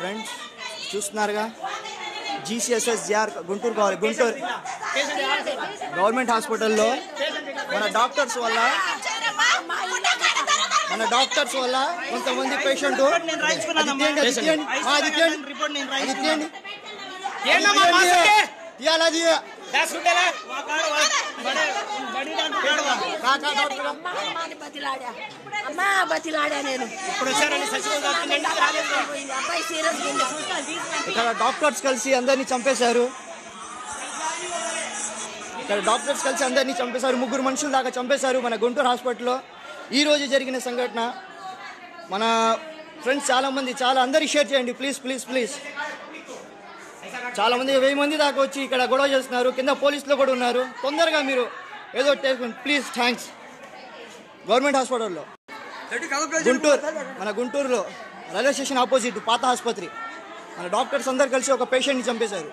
Friends చూస్తున్నారుగా జీసీఎస్ఎస్ GR Guntur కావాలి Guntur government హాస్పిటల్లో మన డాక్టర్స్ వల్ల మన డాక్టర్స్ వల్ల కొంతమంది పేషెంట్ నేను రాయించుకున్నానమ్మా. అది తీయండి అది తీయండి రిపోర్ట్ నేను అది రాయించుకున్నాను. తీయండి ఏందమ్మా అది మాస్క్ తీయండి. అంటే? తీయాలి అది దాచుకుంటేలా? మా కాడు వా. బడే- బడి డాక్టర్ కాడు వా. కాకా డాక్టర్ అమ్మాని బతిలాడా అమ్మా బతిలాడా నేను ఇప్పుడు వచ్చారండి సచివాలయం ఇక్కడ డాక్టర్స్ కలిసి అందరినీ చంపేశారు. ఇక్కడ డాక్టర్స్ కలిసి అందరినీ చంపేశారు. ముగ్గురు మనుషుల దాకా చంపేశారు మన గుంటూరు హాస్పిటల్లో. ఈ రోజు జరిగిన సంఘటన. మన ఫ్రెండ్స్ చాలా మంది చాలా అందరికి షేర్ చేయండి. Please please please. చాలా మంది వెయ్యి మంది దాకా వచ్చి ఇక్కడ గొడవ చేస్తున్నారు. కింద పోలీసులు కూడా ఉన్నారు. తొందరగా మీరు ఏదో చేసుకోండి ప్లీజ్ థ్యాంక్స్. గవర్నమెంట్ హాస్పిటల్లో. గుంటూరు మన గుంటూరులో. రైల్వే స్టేషన్ ఆపోజిట్ పాత ఆసుపత్రి మన డాక్టర్స్ అందరు కలిసి ఒక పేషెంట్ని చంపేశారు.